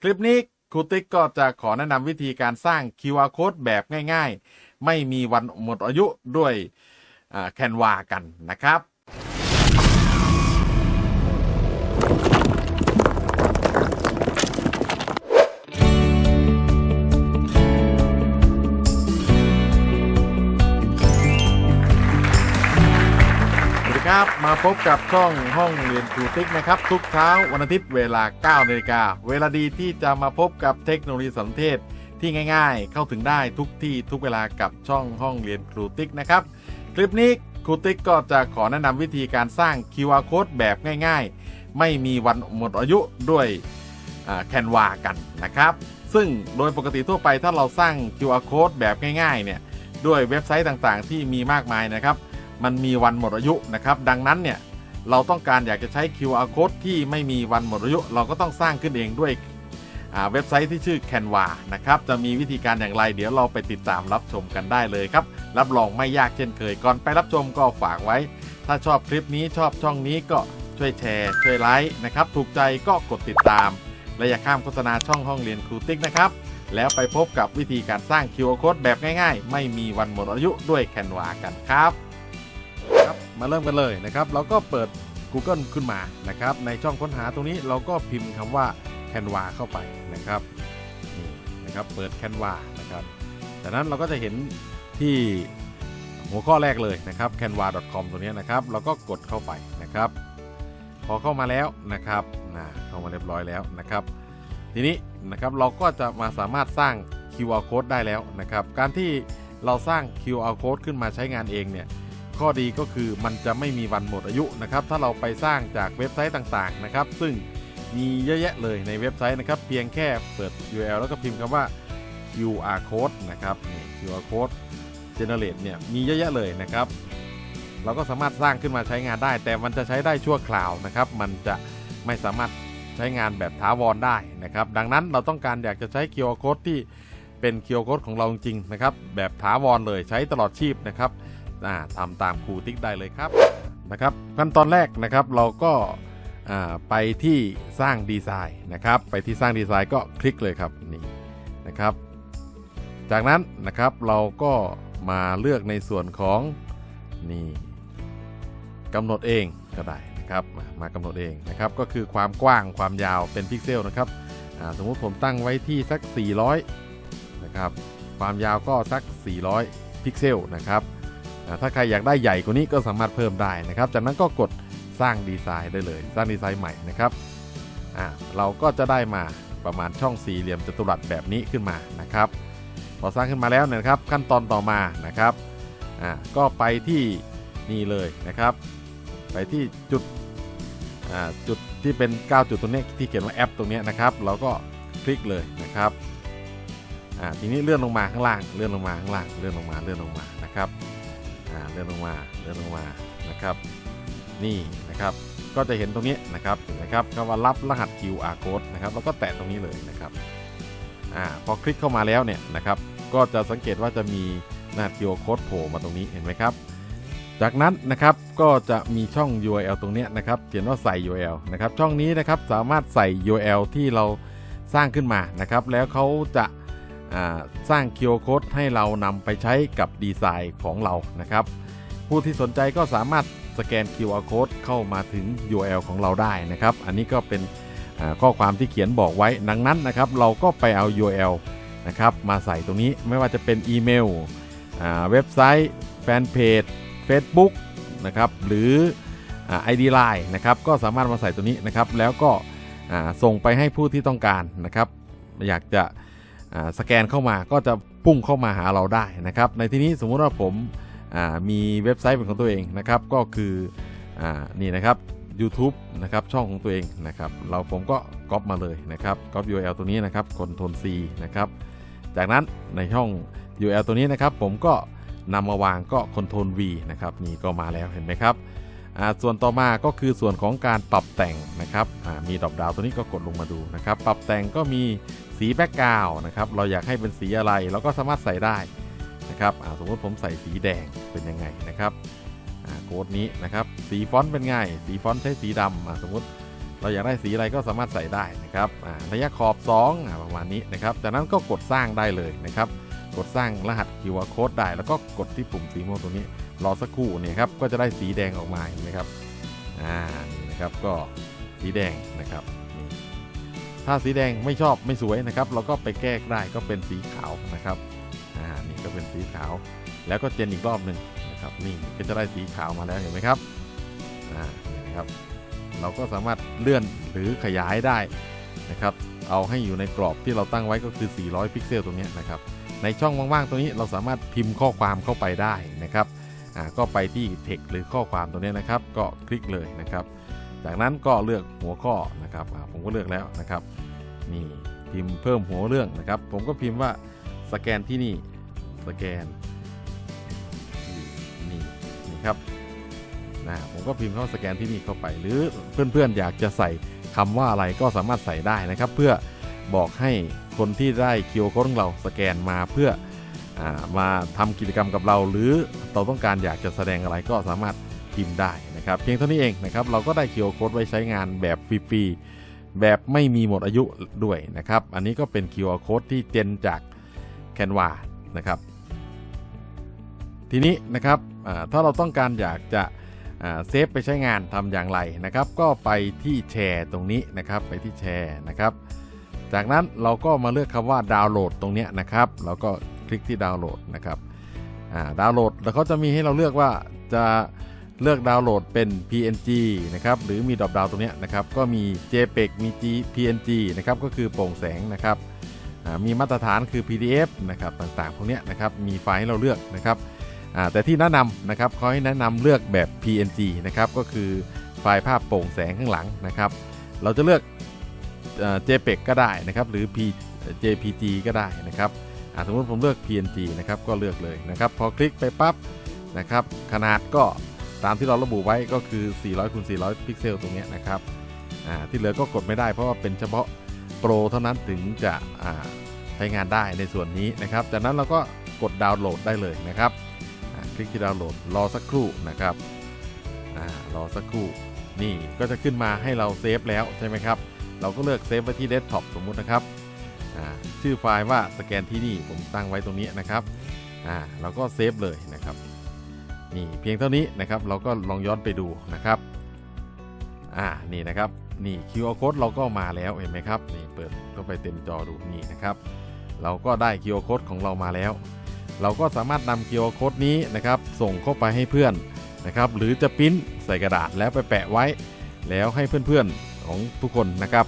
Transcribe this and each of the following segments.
คลิปนี้ครูติ๊กก็จะขอแนะนำวิธีการสร้าง QR code แบบง่าย ๆ ไม่มีวันหมดอายุด้วยแคนวากันนะครับ ครับ มาพบกับช่องห้องเรียนครูติ๊กนะครับ ทุกเช้าวันอาทิตย์เวลา9นาฬิกาเวลาดีที่จะมาพบกับเทคโนโลยีสารสนเทศที่ง่ายๆ เข้าถึงได้ทุกที่ทุกเวลากับช่องห้องเรียนครูติ๊กนะครับ คลิปนี้ครูติ๊กก็จะขอแนะนำวิธีการสร้าง QR code แบบง่ายๆ ไม่มีวันหมดอายุด้วยแคนวากันนะครับ ซึ่งโดยปกติทั่วไปถ้าเราสร้าง QR code แบบง่ายๆเนี่ยด้วยเว็บไซต์ต่างๆ ที่มีมากมายนะครับ มันมีวันหมดอายุนะครับ ดังนั้นเนี่ยเราต้องการอยากจะใช้ QR code ที่ไม่มีวันหมดอายุ เราก็ต้องสร้างขึ้นเองด้วยเว็บไซต์ที่ชื่อ Canva นะครับ จะมีวิธีการอย่างไร เดี๋ยวเราไปติดตามรับชมกันได้เลยครับ รับรองไม่ยากเช่นเคย ก่อนไปรับชมก็ฝากไว้ ถ้าชอบคลิปนี้ชอบช่องนี้ก็ช่วยแชร์ ช่วยไลค์นะครับ ถูกใจก็กดติดตาม และอย่าข้ามโฆษณาช่องห้องเรียนครูติ๊กนะครับ แล้วไปพบกับวิธีการสร้าง QR code แบบง่าย ๆ ไม่มีวันหมดอายุด้วย Canva กันครับครับ มาเริ่มกันเลยนะครับ เราก็เปิด Google ขึ้นมานะครับ ในช่องค้นหาตรงนี้เราก็พิมพ์คำว่า Canva เข้าไปนะครับนี่นะครับ เปิด Canva นะครับ จากนั้นเราก็จะเห็นที่หัวข้อแรกเลยนะครับ canva.com ตัวนี้นะครับ เราก็กดเข้าไปนะครับ พอเข้ามาแล้วนะครับนะเข้ามาเรียบร้อยแล้วนะครับ ทีนี้นะครับเราก็จะมาสามารถสร้าง QR code ได้แล้วนะครับ การที่เราสร้าง QR code ขึ้นมาใช้งานเองเนี่ย ข้อดีก็คือมันจะไม่มีวันหมดอายุนะครับ ถ้าเราไปสร้างจากเว็บไซต์ต่างๆนะครับ ซึ่งมีเยอะแยะเลยในเว็บไซต์นะครับ เพียงแค่เปิด URL แล้วก็พิมพ์คำว่า QR code นะครับนี่ QR code generate เนี่ยมีเยอะแยะเลยนะครับ เราก็สามารถสร้างขึ้นมาใช้งานได้ แต่มันจะใช้ได้ชั่วคราวนะครับ มันจะไม่สามารถใช้งานแบบถาวรได้นะครับ ดังนั้นเราต้องการอยากจะใช้ QR code ที่เป็น QR code ของเราจริงๆนะครับ แบบถาวรเลยใช้ตลอดชีพนะครับ ทำตามครูติ๊กได้เลยครับนะครับขั้นตอนแรกนะครับเราก็ไปที่สร้างดีไซน์นะครับ ไปที่สร้างดีไซน์ก็คลิกเลยครับนี่นะครับ จากนั้นนะครับเราก็มาเลือกในส่วนของนี่กำหนดเองก็ได้นะครับมากำหนดเองนะครับก็คือความกว้างความยาวเป็นพิกเซลนะครับสมมุติผมตั้งไว้ที่สัก 400นะครับความยาวก็สัก 400 พิกเซลนะครับ ถ้าใครอยากได้ใหญ่กว่านี้ก็สามารถเพิ่มได้นะครับ จากนั้นก็กดสร้างดีไซน์ได้เลย สร้างดีไซน์ใหม่นะครับเราก็จะได้มาประมาณช่องสี่เหลี่ยมจัตุรัสแบบนี้ขึ้นมานะครับ พอสร้างขึ้นมาแล้วนะครับ ขั้นตอนต่อมานะครับก็ไปที่นี่เลยนะครับ ไปที่จุดจุดที่เป็น 9 จุดตรงนี้ที่เขียนว่าแอปตรงนี้นะครับ เราก็คลิกเลยนะครับทีนี้เลื่อนลงมาข้างล่างเลื่อนลงมาข้างล่างเลื่อนลงมาเลื่อนลงมานะครับ เลื่อนลงมาเลื่อนลงมานะครับ นี่นะครับก็จะเห็นตรงนี้นะครับเห็นไหมครับคำว่ารับรหัส QR code นะครับแล้วก็แตะตรงนี้เลยนะครับอ่าพอคลิกเข้ามาแล้วเนี่ยนะครับ ก็จะสังเกตว่าจะมีรหัส QR code โผล่มาตรงนี้เห็นไหมครับ จากนั้นนะครับก็จะมีช่อง URL ตรงนี้นะครับเขียนว่าใส่ URL นะครับช่องนี้นะครับสามารถใส่ URL ที่เราสร้างขึ้นมานะครับ แล้วเขาจะ สร้าง QR Code ให้เรานำไปใช้กับดีไซน์ของเรานะครับ ผู้ที่สนใจก็สามารถสแกน QR Code เข้ามาถึง URL ของเราได้นะครับ อันนี้ก็เป็นข้อความที่เขียนบอกไว้ดังนั้นนะครับ เราก็ไปเอา URL นะครับมาใส่ตรงนี้ไม่ว่าจะเป็นอีเมลเว็บไซต์ แฟนเพจ Facebook นะครับหรือ ID Line นะครับก็สามารถมาใส่ตัวนี้นะครับ แล้วก็ส่งไปให้ผู้ที่ต้องการนะครับ อยากจะ สแกนเข้ามาก็จะพุ่งเข้ามาหาเราได้นะครับ ในที่นี้สมมุติว่าผมมีเว็บไซต์เป็นของตัวเองนะครับ ก็คืออนี่นะครับ YouTube นะครับช่องของตัวเองนะครับ เราผมก็ก๊อปมาเลยนะครับก๊อป URL ตัวนี้นะครับคอนโทรล C นะครับ จากนั้นในช่อง URL ตัวนี้นะครับ ผมก็นำมาวางก็คอนโทรล V นะครับนี่ก็มาแล้วเห็นไหมครับส่วนต่อมาก็คือส่วนของการปรับแต่งนะครับมีดอกดาวตัวนี้ก็กดลงมาดูนะครับ ปรับแต่งก็มี สีแบ็กกราวนะครับเราอยากให้เป็นสีอะไรเราก็สามารถใส่ได้นะครับสมมติผมใส่สีแดงเป็นยังไงนะครับโค้ดนี้นะครับสีฟอนต์เป็นไงสีฟอนต์ใช้สีดำสมมติเราอยากได้สีอะไรก็สามารถใส่ได้นะครับระยะขอบ2อประมาณนี้นะครับ จากนั้นก็กดสร้างได้เลยนะครับ กดสร้างรหัส QR code ได้ แล้วก็กดที่ปุ่มสีม่วงตรงนี้ รอสักครู่เนี่ยครับ ก็จะได้สีแดงออกมาเห็นไหมครับ อ่า นี่นะครับ ก็สีแดงนะครับ ถ้าสีแดงไม่ชอบไม่สวยนะครับ เราก็ไปแก้ได้ก็เป็นสีขาวนะครับอ่านี่ก็เป็นสีขาว แล้วก็เจนอีกรอบหนึ่งนะครับนี่ก็จะได้สีขาวมาแล้วเห็นไหมครับอ่านี่นะครับ เราก็สามารถเลื่อนหรือขยายได้นะครับ เอาให้อยู่ในกรอบที่เราตั้งไว้ก็คือ 400 พิกเซลตรงนี้นะครับ ในช่องว่างๆตรงนี้เราสามารถพิมพ์ข้อความเข้าไปได้นะครับอ่าก็ไปที่ text หรือข้อความตรงนี้นะครับ ก็คลิกเลยนะครับ จากนั้นก็เลือกหัวข้อนะครับผมก็เลือกแล้วนะครับนี่พิมพ์เพิ่มหัวเรื่องนะครับ ผมก็พิมพ์ว่าสแกนที่นี่สแกนนี่นี่ครับนะผมก็พิมพ์เข้าสแกนที่นี่เข้าไป หรือเพื่อนๆอยากจะใส่คำว่าอะไรก็สามารถใส่ได้นะครับ เพื่อบอกให้คนที่ได้คิวโค้ดของเราสแกนมาเพื่ออามาทำกิจกรรมกับเรา หรือเราต้องการอยากจะแสดงอะไรก็สามารถ พิมพ์ได้นะครับเพียงเท่านี้เองนะครับเราก็ได้คิวโค้ดไว้ใช้งานแบบฟรีๆแบบไม่มีหมดอายุด้วยนะครับอันนี้ก็เป็น QR Code ที่เจนจาก Canva นะครับทีนี้นะครับถ้าเราต้องการอยากจะเซฟไปใช้งานทำอย่างไรนะครับ ก็ไปที่แชร์ตรงนี้นะครับไปที่แชร์นะครับจากนั้นเราก็มาเลือกคำว่าดาวน์โหลดตรงนี้นะครับเราก็คลิกที่ดาวน์โหลดนะครับดาวน์โหลดแล้วเขาจะมีให้เราเลือกว่าจะ เลือกดาวน์โหลดเป็น PNG นะครับหรือมีดรอปดาวตรงนี้นะครับก็มี JPEG มี G PNG นะครับก็คือโปร่งแสงนะครับมีมาตรฐานคือ PDF นะครับต่างๆ พวกนี้นะครับมีไฟล์ให้เราเลือกนะครับแต่ที่แนะนำนะครับเขาให้แนะนำเลือกแบบ PNG นะครับก็คือไฟล์ภาพโปร่งแสงข้างหลังนะครับเราจะเลือกอ JPEG ก็ได้นะครับหรือ P JPG ก็ได้นะครับสมมติผมเลือก PNG นะครับก็เลือกเลยนะครับพอคลิกไปปั๊บนะครับขนาดก็ ตามที่เราระบุไว้ก็คือ 400คูณ400 พิกเซลตรงนี้นะครับอ่าที่เหลือก็กดไม่ได้เพราะว่าเป็นเฉพาะโปรเท่านั้นถึงจะอ่าใช้งานได้ในส่วนนี้นะครับ จากนั้นเราก็กดดาวน์โหลดได้เลยนะครับอ่าคลิกที่ดาวน์โหลดรอสักครู่นะครับอารอสักครู่นี่ก็จะขึ้นมาให้เราเซฟแล้วใช่ไหมครับ เราก็เลือกเซฟไว้ที่เดสก์ท็อปสมมุตินะครับอ่าชื่อไฟล์ว่าสแกนที่นี่ผมตั้งไว้ตรงนี้นะครับอ่าเราก็เซฟเลยนะครับ นี่เพียงเท่านี้นะครับเราก็ลองย้อนไปดูนะครับอ่านี่นะครับนี่ QR code เราก็มาแล้วเห็นไหมครับนี่เปิดเข้าไปเต็มจอดูนี่นะครับ เราก็ได้ QR code ของเรามาแล้ว เราก็สามารถนำ QR code นี้นะครับ ส่งเข้าไปให้เพื่อนนะครับ หรือจะปริ้นใส่กระดาษแล้วไปแปะไว้ แล้วให้เพื่อนๆของทุกคนนะครับ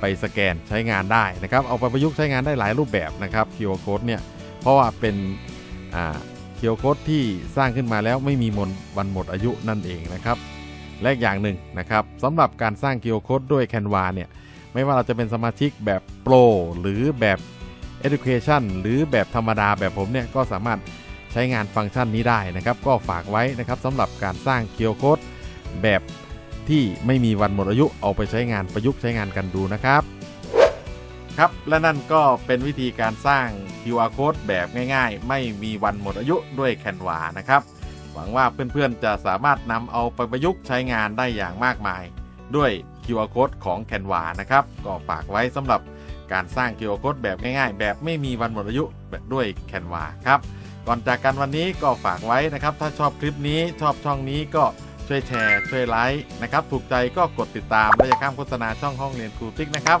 ไปสแกนใช้งานได้นะครับ เอาไปประยุกต์ใช้งานได้หลายรูปแบบนะครับ QR code เนี่ยเพราะว่าเป็นอ่า QR code ที่สร้างขึ้นมาแล้วไม่มีมนวันหมดอายุนั่นเองนะครับและอีกอย่างหนึ่งนะครับสำหรับการสร้าง QR code ด้วย Canva เนี่ยไม่ว่าเราจะเป็นสมาชิกแบบ Pro หรือแบบ Education หรือแบบธรรมดาแบบผมเนี่ยก็สามารถใช้งานฟังก์ชันนี้ได้นะครับ ก็ฝากไว้นะครับสำหรับการสร้าง QR Code แบบที่ไม่มีวันหมดอายุเอาไปใช้งานประยุกต์ใช้งานกันดูนะครับ ครับ และนั่นก็เป็นวิธีการสร้าง QR Code แบบง่ายๆ ไม่มีวันหมดอายุด้วย Canva นะครับ หวังว่าเพื่อนๆจะสามารถนำเอาไปประยุกต์ใช้งานได้อย่างมากมาย ด้วย QR Code ของ Canva นะครับ ก็ฝากไว้สำหรับการสร้าง QR Code แบบง่ายๆ แบบไม่มีวันหมดอายุแบบด้วย Canva ครับก่อนจากกันวันนี้ก็ฝากไว้นะครับ ถ้าชอบคลิปนี้ชอบช่องนี้ก็ช่วยแชร์ ช่วยไลค์นะครับ ถูกใจก็กดติดตามและอย่าข้ามโฆษณาช่องห้องเรียนครูติ๊กนะครับ